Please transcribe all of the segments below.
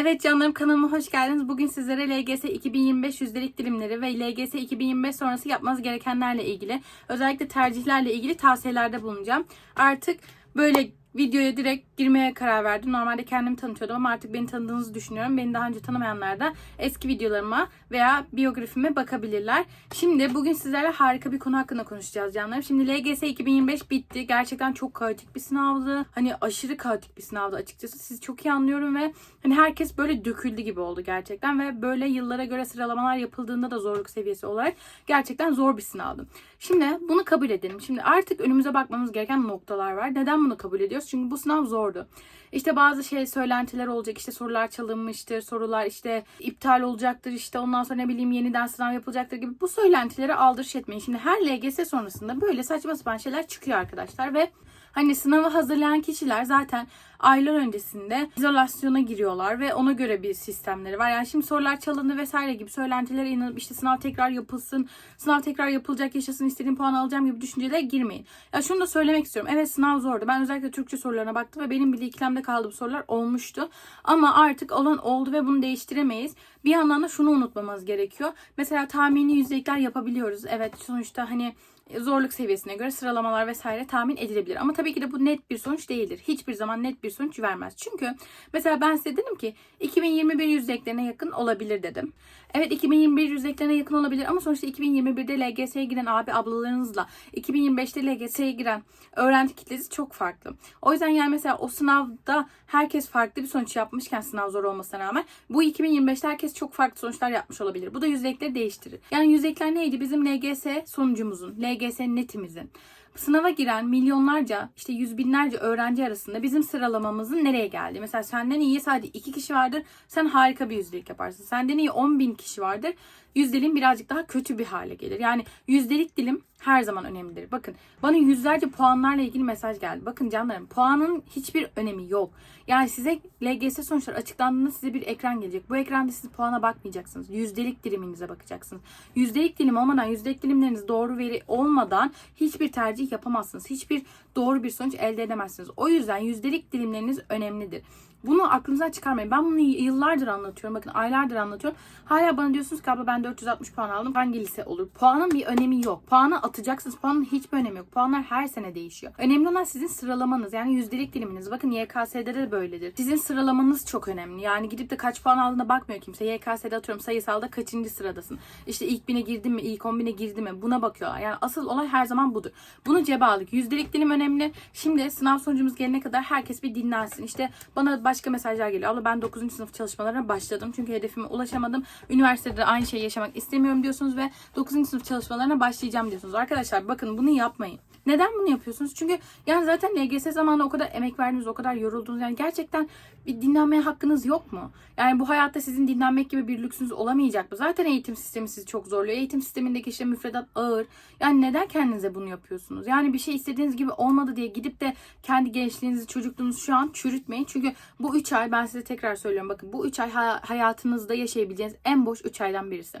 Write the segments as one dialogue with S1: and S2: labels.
S1: Evet canlarım kanalıma hoş geldiniz. Bugün sizlere LGS 2025 yüzdelik dilimleri ve LGS 2025 sonrası yapmanız gerekenlerle ilgili özellikle tercihlerle ilgili tavsiyelerde bulunacağım. Artık böyle videoya direkt girmeye karar verdim. Normalde kendimi tanıtıyordum ama artık beni tanıdığınızı düşünüyorum. Beni daha önce tanımayanlar da eski videolarıma veya biyografime bakabilirler. Şimdi bugün sizlerle harika bir konu hakkında konuşacağız canlarım. Şimdi LGS 2025 bitti. Gerçekten çok kaotik bir sınavdı. Hani aşırı kaotik bir sınavdı açıkçası. Sizi çok iyi anlıyorum ve hani herkes böyle döküldü gibi oldu gerçekten ve böyle yıllara göre sıralamalar yapıldığında da zorluk seviyesi olarak gerçekten zor bir sınavdı. Şimdi bunu kabul edelim. Şimdi artık önümüze bakmamız gereken noktalar var. Neden bunu kabul ediyoruz? Çünkü bu sınav zordu. İşte bazı şey söylentiler olacak. İşte sorular çalınmıştır. Sorular işte iptal olacaktır. İşte ondan sonra ne bileyim yeniden sınav yapılacaktır gibi bu söylentileri aldırış etmeyin. Şimdi her LGS sonrasında böyle saçma sapan şeyler çıkıyor arkadaşlar ve Hani sınavı hazırlayan kişiler zaten aylar öncesinde izolasyona giriyorlar ve ona göre bir sistemleri var. Yani şimdi sorular çalındı vesaire gibi söylentilere inanıp işte sınav tekrar yapılsın, sınav tekrar yapılacak yaşasın istediğim puan alacağım gibi düşüncelere girmeyin. Ya şunu da söylemek istiyorum. Evet sınav zordu. Ben özellikle Türkçe sorularına baktım ve benim bile ikilemde kaldığım sorular olmuştu. Ama artık olan oldu ve bunu değiştiremeyiz. Bir yandan da şunu unutmamamız gerekiyor. Mesela tahmini yüzdelikler yapabiliyoruz. Evet sonuçta hani zorluk seviyesine göre sıralamalar vesaire tahmin edilebilir. Ama tabii ki de bu net bir sonuç değildir. Hiçbir zaman net bir sonuç vermez. Çünkü mesela ben size dedim ki 2021 yüzdeklerine yakın olabilir dedim. Evet 2021 yüzdeklerine yakın olabilir ama sonuçta 2021'de LGS'ye giren abi ablalarınızla 2025'te LGS'ye giren öğrenci kitlesi çok farklı. O yüzden yani mesela o sınavda herkes farklı bir sonuç yapmışken sınav zor olmasına rağmen bu 2025'te herkes çok farklı sonuçlar yapmış olabilir. Bu da yüzdekleri değiştirir. Yani yüzdekler neydi? Bizim LGS sonucumuzun, LGS netimizin sınava giren milyonlarca işte yüz binlerce öğrenci arasında bizim sıralamamızın nereye geldi? Mesela senden iyi sadece iki kişi vardır. Sen harika bir yüzdelik yaparsın. Senden iyi 10 bin kişi vardır. Yüzdelin birazcık daha kötü bir hale gelir. Yani yüzdelik dilim her zaman önemlidir. Bakın bana yüzlerce puanlarla ilgili mesaj geldi. Bakın canlarım puanın hiçbir önemi yok. Yani size LGS sonuçları açıklandığında size bir ekran gelecek. Bu ekranda siz puana bakmayacaksınız. Yüzdelik diliminize bakacaksınız. Yüzdelik dilim olmadan, yüzdelik dilimleriniz doğru veri olmadan hiçbir tercih yapamazsınız. Hiçbir doğru bir sonuç elde edemezsiniz. O yüzden yüzdelik dilimleriniz önemlidir. Bunu aklınızdan çıkarmayın. Ben bunu yıllardır anlatıyorum. Bakın aylardır anlatıyorum. Hala bana diyorsunuz ki abla ben 460 puan aldım. Hangi lise olur? Puanın bir önemi yok. Puanı atacaksınız. Puanın hiçbir önemi yok. Puanlar her sene değişiyor. Önemli olan sizin sıralamanız. Yani yüzdelik diliminiz. Bakın YKS'de de böyledir. Sizin sıralamanız çok önemli. Yani gidip de kaç puan aldığına bakmıyor kimse. YKS'de atıyorum sayısalda kaçıncı sıradasın? İşte ilk bine girdin mi? ilk on bine girdin mi? Buna bakıyorlar. Yani asıl olay her zaman budur. Bunu cebe aldık. Yüzdelik dilim önemli. Şimdi sınav sonucumuz gelene kadar herkes bir dinlensin. İşte bana başka mesajlar geliyor. Abla ben 9. sınıf çalışmalarına başladım. Çünkü hedefime ulaşamadım. Üniversitede de aynı şeyi yaşamak istemiyorum diyorsunuz ve 9. sınıf çalışmalarına başlayacağım diyorsunuz. Arkadaşlar bakın bunu yapmayın. Neden bunu yapıyorsunuz? Çünkü yani zaten LGS zamanında o kadar emek verdiniz, o kadar yoruldunuz. Yani gerçekten bir dinlenmeye hakkınız yok mu? Yani bu hayatta sizin dinlenmek gibi bir lüksünüz olamayacak mı? Zaten eğitim sistemi sizi çok zorluyor. Eğitim sistemindeki işte müfredat ağır. Yani neden kendinize bunu yapıyorsunuz? Yani bir şey istediğiniz gibi olmadı diye gidip de kendi gençliğinizi, çocukluğunuzu şu an çürütmeyin. Çünkü bu 3 ay ben size tekrar söylüyorum. Bakın bu 3 ay hayatınızda yaşayabileceğiniz en boş 3 aydan birisi.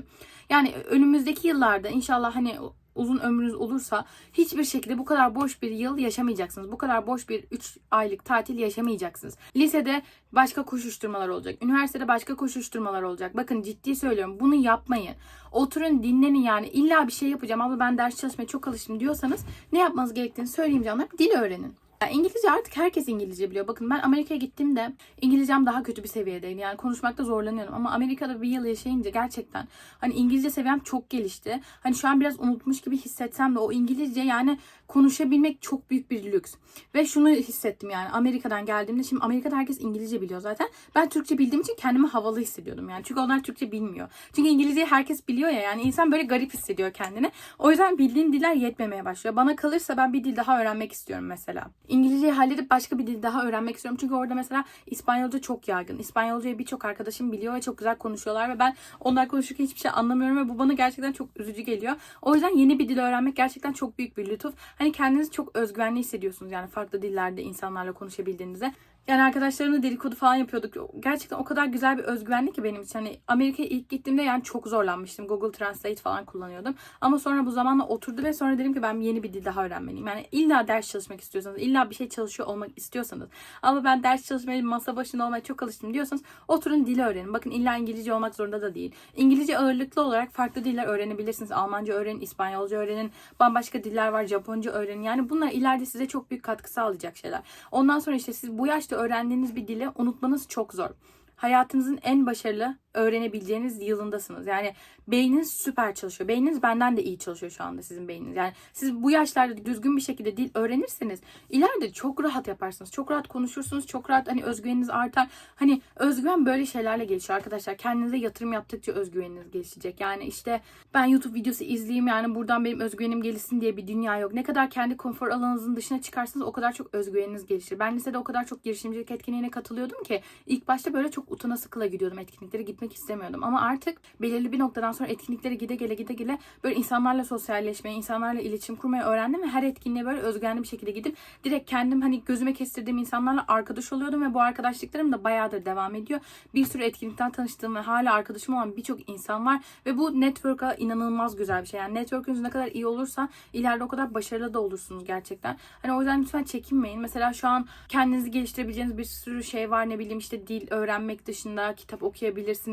S1: Yani önümüzdeki yıllarda inşallah hani uzun ömrünüz olursa hiçbir şekilde bu kadar boş bir yıl yaşamayacaksınız. Bu kadar boş bir 3 aylık tatil yaşamayacaksınız. Lisede başka koşuşturmalar olacak. Üniversitede başka koşuşturmalar olacak. Bakın ciddi söylüyorum bunu yapmayın. Oturun dinlenin yani illa bir şey yapacağım ama ben ders çalışmaya çok alıştım diyorsanız ne yapmanız gerektiğini söyleyeyim canlar. Dil öğrenin. Yani İngilizce artık herkes İngilizce biliyor. Bakın ben Amerika'ya gittiğimde İngilizcem daha kötü bir seviyedeydi. Yani konuşmakta zorlanıyorum. Ama Amerika'da bir yıl yaşayınca gerçekten hani İngilizce seviyem çok gelişti. Hani şu an biraz unutmuş gibi hissetsem de o İngilizce yani konuşabilmek çok büyük bir lüks. Ve şunu hissettim yani Amerika'dan geldiğimde şimdi Amerika'da herkes İngilizce biliyor zaten. Ben Türkçe bildiğim için kendimi havalı hissediyordum yani. Çünkü onlar Türkçe bilmiyor. Çünkü İngilizceyi herkes biliyor ya yani insan böyle garip hissediyor kendini. O yüzden bildiğin diller yetmemeye başlıyor. Bana kalırsa ben bir dil daha öğrenmek istiyorum mesela. İngilizceyi halledip başka bir dil daha öğrenmek istiyorum. Çünkü orada mesela İspanyolca çok yaygın. İspanyolcayı birçok arkadaşım biliyor ve çok güzel konuşuyorlar ve ben onlar konuşurken hiçbir şey anlamıyorum ve bu bana gerçekten çok üzücü geliyor. O yüzden yeni bir dil öğrenmek gerçekten çok büyük bir lütuf. Hani kendinizi çok özgüvenli hissediyorsunuz yani farklı dillerde insanlarla konuşabildiğinizde. Yani arkadaşlarımla dedikodu falan yapıyorduk. Gerçekten o kadar güzel bir özgüvenli ki benim için. Hani Amerika'ya ilk gittiğimde yani çok zorlanmıştım. Google Translate falan kullanıyordum. Ama sonra bu zamanla oturdu ve sonra dedim ki ben yeni bir dil daha öğrenmeliyim. Yani illa ders çalışmak istiyorsanız, illa bir şey çalışıyor olmak istiyorsanız ama ben ders çalışmaya, masa başında olmaya çok alıştım diyorsanız oturun dili öğrenin. Bakın illa İngilizce olmak zorunda da değil. İngilizce ağırlıklı olarak farklı diller öğrenebilirsiniz. Almanca öğrenin, İspanyolca öğrenin, bambaşka diller var, Japonca öğrenin. Yani bunlar ileride size çok büyük katkı sağlayacak şeyler. Ondan sonra işte siz bu yaşta öğrendiğiniz bir dili unutmanız çok zor. Hayatınızın en başarılı öğrenebileceğiniz yılındasınız. Yani beyniniz süper çalışıyor. Beyniniz benden de iyi çalışıyor şu anda sizin beyniniz. Yani siz bu yaşlarda düzgün bir şekilde dil öğrenirseniz ileride çok rahat yaparsınız. Çok rahat konuşursunuz. Çok rahat hani özgüveniniz artar. Hani özgüven böyle şeylerle gelişiyor arkadaşlar. Kendinize yatırım yaptıkça özgüveniniz gelişecek. Yani işte ben YouTube videosu izleyeyim yani buradan benim özgüvenim gelişsin diye bir dünya yok. Ne kadar kendi konfor alanınızın dışına çıkarsanız o kadar çok özgüveniniz gelişir. Ben lisede o kadar çok girişimcilik etkinliğine katılıyordum ki ilk başta böyle çok utana sıkıla gidiyordum etkinliklere gitmek istemiyordum. Ama artık belirli bir noktadan sonra etkinliklere gide gele gide gele böyle insanlarla sosyalleşmeyi, insanlarla iletişim kurmayı öğrendim ve her etkinliğe böyle özgüvenli bir şekilde gidip direkt kendim hani gözüme kestirdiğim insanlarla arkadaş oluyordum ve bu arkadaşlıklarım da bayağıdır devam ediyor. Bir sürü etkinlikten tanıştığım ve hala arkadaşım olan birçok insan var ve bu network'a inanılmaz güzel bir şey. Yani network'ünüz ne kadar iyi olursa ileride o kadar başarılı da olursunuz gerçekten. Hani o yüzden lütfen çekinmeyin. Mesela şu an kendinizi geliştirebileceğiniz bir sürü şey var. Ne bileyim işte dil öğrenmek dışında kitap okuyabilirsiniz.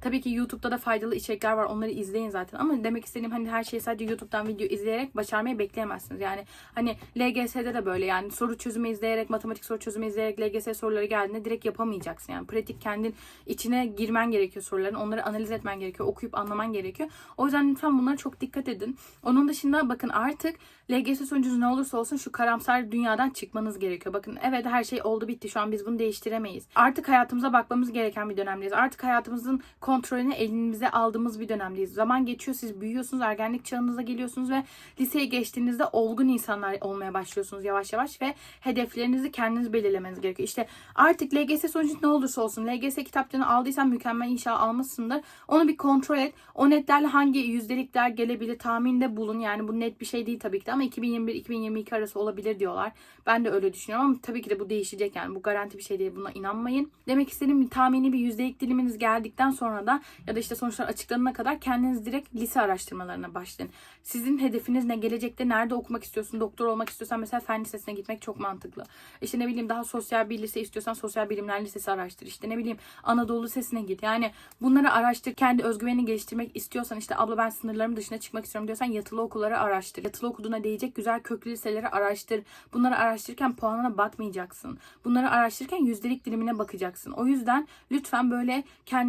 S1: Tabii ki YouTube'da da faydalı içerikler var. Onları izleyin zaten. Ama demek istediğim hani her şeyi sadece YouTube'dan video izleyerek başarmayı bekleyemezsiniz. Yani hani LGS'de de böyle yani soru çözümü izleyerek, matematik soru çözümü izleyerek LGS soruları geldiğinde direkt yapamayacaksın. Yani pratik kendin içine girmen gerekiyor soruların. Onları analiz etmen gerekiyor. Okuyup anlaman gerekiyor. O yüzden lütfen bunlara çok dikkat edin. Onun dışında bakın artık LGS sonucunuz ne olursa olsun şu karamsar dünyadan çıkmanız gerekiyor. Bakın evet her şey oldu bitti. Şu an biz bunu değiştiremeyiz. Artık hayatımıza bakmamız gereken bir dönemdeyiz. Artık hayatımızın kontrolünü elimize aldığımız bir dönemdeyiz. Zaman geçiyor, siz büyüyorsunuz, ergenlik çağınıza geliyorsunuz ve liseye geçtiğinizde olgun insanlar olmaya başlıyorsunuz yavaş yavaş ve hedeflerinizi kendiniz belirlemeniz gerekiyor. İşte artık LGS sonucu ne olursa olsun, LGS kitapçığını aldıysan mükemmel inşallah almışsındır. Onu bir kontrol et. O netlerle hangi yüzdelikler gelebilir tahminde bulun. Yani bu net bir şey değil tabii ki de ama 2021-2022 arası olabilir diyorlar. Ben de öyle düşünüyorum ama tabii ki de bu değişecek yani. Bu garanti bir şey değil. Buna inanmayın. Demek istediğim bir tahmini bir yüzdelik diliminiz geldikten sonra da ya da işte sonuçlar açıklanana kadar kendiniz direkt lise araştırmalarına başlayın. Sizin hedefiniz ne? Gelecekte nerede okumak istiyorsun? Doktor olmak istiyorsan mesela fen lisesine gitmek çok mantıklı. İşte ne bileyim daha sosyal bir lise istiyorsan sosyal bilimler lisesi araştır. İşte ne bileyim Anadolu Lisesi'ne git. Yani bunları araştır. Kendi özgüvenini geliştirmek istiyorsan işte abla ben sınırlarım dışına çıkmak istiyorum diyorsan yatılı okulları araştır. Yatılı okuduğuna değecek güzel köklü liseleri araştır. Bunları araştırırken puanına bakmayacaksın. Bunları araştırırken yüzdelik dilimine bakacaksın. O yüzden lütfen böyle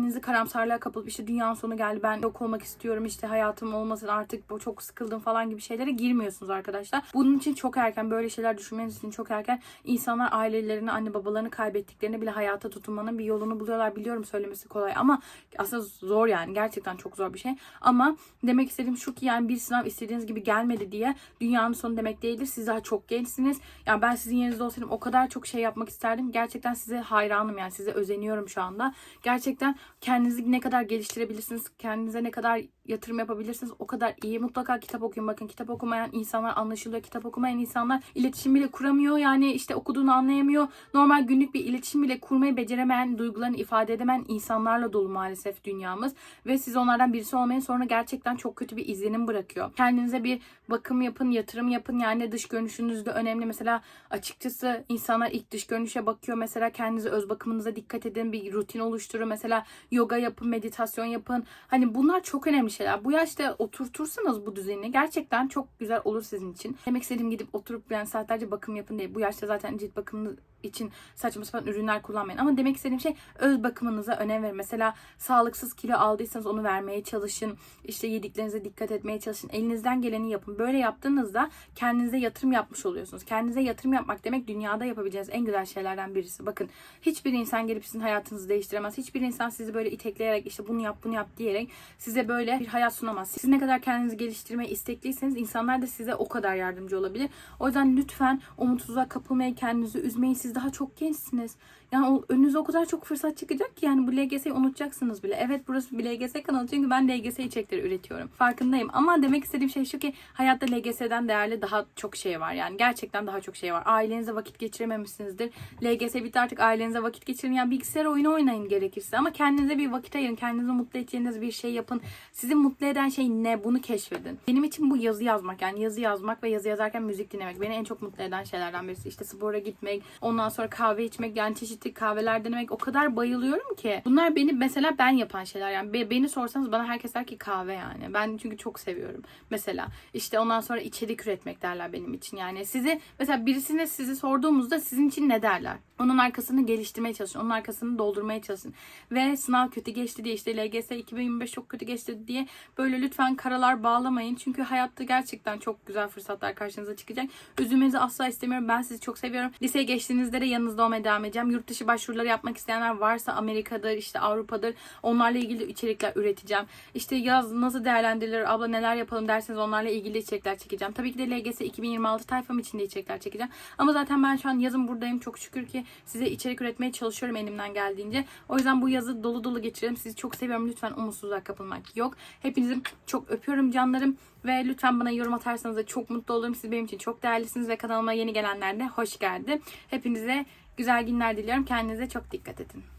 S1: kendinizi karamsarlığa kapılıp işte dünyanın sonu geldi ben yok olmak istiyorum işte hayatım olmasın artık çok sıkıldım falan gibi şeylere girmiyorsunuz arkadaşlar. Bunun için çok erken böyle şeyler düşünmeniz için çok erken insanlar ailelerini anne babalarını kaybettiklerini bile hayata tutunmanın bir yolunu buluyorlar. Biliyorum söylemesi kolay ama aslında zor yani gerçekten çok zor bir şey. Ama demek istediğim şu ki yani bir sınav istediğiniz gibi gelmedi diye dünyanın sonu demek değildir. Siz daha çok gençsiniz. Yani ben sizin yerinizde olsaydım o kadar çok şey yapmak isterdim. Gerçekten size hayranım yani size özeniyorum şu anda. Gerçekten kendinizi ne kadar geliştirebilirsiniz, kendinize ne kadar yatırım yapabilirsiniz o kadar iyi. Mutlaka kitap okuyun. Bakın kitap okumayan insanlar anlaşılıyor. Kitap okumayan insanlar iletişim bile kuramıyor. Yani işte okuduğunu anlayamıyor. Normal günlük bir iletişim bile kurmayı beceremeyen, duygularını ifade edemeyen insanlarla dolu maalesef dünyamız. Ve siz onlardan birisi olmayın sonra gerçekten çok kötü bir izlenim bırakıyor. Kendinize bir bakım yapın, yatırım yapın. Yani dış görünüşünüz de önemli. Mesela açıkçası insanlar ilk dış görünüşe bakıyor. Mesela kendinize öz bakımınıza dikkat edin. Bir rutin oluşturun. Mesela yoga yapın, meditasyon yapın. Hani bunlar çok önemli şeyler. Bu yaşta oturtursanız bu düzeni gerçekten çok güzel olur sizin için. Demek istediğim gidip oturup yani saatlerce bakım yapın değil. Bu yaşta zaten cilt bakımını için saçma sapan ürünler kullanmayın. Ama demek istediğim şey öz bakımınıza önem verin. Mesela sağlıksız kilo aldıysanız onu vermeye çalışın. İşte yediklerinize dikkat etmeye çalışın. Elinizden geleni yapın. Böyle yaptığınızda kendinize yatırım yapmış oluyorsunuz. Kendinize yatırım yapmak demek dünyada yapabileceğiniz en güzel şeylerden birisi. Bakın hiçbir insan gelip sizin hayatınızı değiştiremez. Hiçbir insan sizi böyle itekleyerek işte bunu yap bunu yap diyerek size böyle bir hayat sunamaz. Siz ne kadar kendinizi geliştirmeye istekliyseniz insanlar da size o kadar yardımcı olabilir. O yüzden lütfen umutsuzluğa kapılmayı, kendinizi üzmeyin. Siz daha çok gençsiniz. Yani o, önünüze o kadar çok fırsat çıkacak ki yani bu LGS'yi unutacaksınız bile. Evet burası bir LGS kanalı çünkü ben LGS içerikleri üretiyorum. Farkındayım ama demek istediğim şey şu ki hayatta LGS'den değerli daha çok şey var. Yani gerçekten daha çok şey var. Ailenize vakit geçirememişsinizdir. LGS bitti artık ailenize vakit geçirin. Yani bilgisayar oyunu oynayın gerekirse ama kendinize bir vakit ayırın. Kendinizi mutlu edeceğiniz bir şey yapın. Sizi mutlu eden şey ne? Bunu keşfedin. Benim için bu yazı yazmak yani yazı yazmak ve yazı yazarken müzik dinlemek beni en çok mutlu eden şeylerden birisi. İşte spora gitmek, ondan sonra kahve içmek yani çeşitli kahveler denemek o kadar bayılıyorum ki. Bunlar beni mesela ben yapan şeyler yani Be- beni sorsanız bana herkes der ki kahve yani. Ben çünkü çok seviyorum. Mesela işte ondan sonra içerik üretmek derler benim için. Yani sizi mesela birisine sizi sorduğumuzda sizin için ne derler? Onun arkasını geliştirmeye çalışın. Onun arkasını doldurmaya çalışın. Ve sınav kötü geçti diye işte LGS 2025 çok kötü geçti diye böyle lütfen karalar bağlamayın. Çünkü hayatta gerçekten çok güzel fırsatlar karşınıza çıkacak. Üzülmenizi asla istemiyorum. Ben sizi çok seviyorum. Liseye geçtiğinizde de yanınızda olmaya devam edeceğim. Yurt dışı başvuruları yapmak isteyenler varsa Amerika'dır, işte Avrupa'dır. Onlarla ilgili içerikler üreteceğim. İşte yaz nasıl değerlendirilir, abla neler yapalım derseniz onlarla ilgili içerikler çekeceğim. Tabii ki de LGS 2026 tayfam içinde içerikler çekeceğim. Ama zaten ben şu an yazın buradayım. Çok şükür ki size içerik üretmeye çalışıyorum elimden geldiğince. O yüzden bu yazı dolu dolu geçirelim. Sizi çok seviyorum. Lütfen umutsuzluğa kapılmak yok. Hepinizi çok öpüyorum canlarım. Ve lütfen bana yorum atarsanız da çok mutlu olurum. Siz benim için çok değerlisiniz ve kanalıma yeni gelenler de hoş geldi. Hepinize güzel günler diliyorum. Kendinize çok dikkat edin.